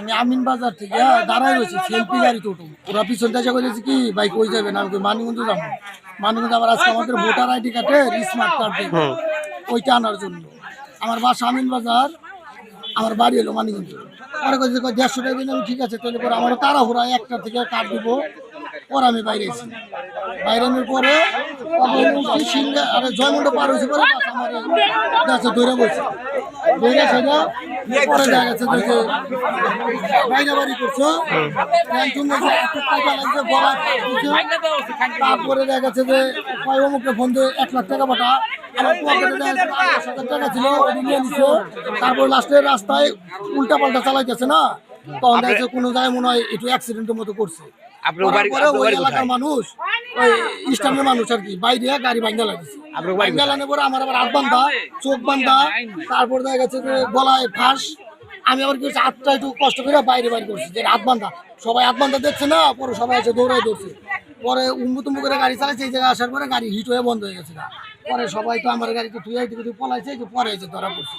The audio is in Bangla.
আমি আমিন বাজার থেকে দাঁড়াই রয়েছি সেলফি গাড়িতে উঠুন ওরা পিছন থেকে বলেছে কি বাইক কই যাবেন? আমি মানিগঞ্জ যাব। মানিগঞ্জ আবার আজকে আমাদের ভোটার আইডি কার্ডে স্মার্ট কার্ড দেবে ওইটা আনার জন্য। আমার বাসা আমিন বাজার আমার বাড়ি এলো মানিগঞ্জ কইছে কই দেড়শো টাকা দিলে আমি ঠিক আছে তাহলে পরে আমার তাড়াহুড়া একটা থেকে কার্ড দিব। পরে আমি বাইরে এসেছি বাইরে আনার পরে উঠছি আরে জয়মন্ড পার হয়েছে পরে আমার ধরে বসে ধরে সেটা পরে দেখা গেছে যে করছ। তারপরে দেখা গেছে যে কয় ফোন দিয়ে এক লাখ টাকা পাঠা টাকা ছিল তারপর লাস্টে রাস্তায় উল্টা পাল্টা চালাইতেছে না? তখন দেখা কোনো জায়গায় মনে হয় একটু অ্যাক্সিডেন্টের মতো করছে। মানুষ ওই মানুষ আর কি। বাইরে গাড়ি লাগিয়েছে লাগানোর পরে আমার আবার হাত বান্ধা চোখ বান্ধা। তারপর দেখা গেছে যে গলায় ফাঁস। আমি আবার কি হাতটা একটু কষ্ট করে বাইরে বাইরে করছি যে হাত বান্ধা। সবাই হাত বান্ধা দেখছে না পরে সবাই এসে দৌড়াই দৌড়ছে পরে করে গাড়ি চালাইছে এই জায়গায় আসার পরে গাড়ি হিট হয়ে বন্ধ হয়ে গেছে পরে সবাই তো আমার গাড়িতে ধুয়ে দিকে পলাইছে পরে এসে ধরা পড়ছে।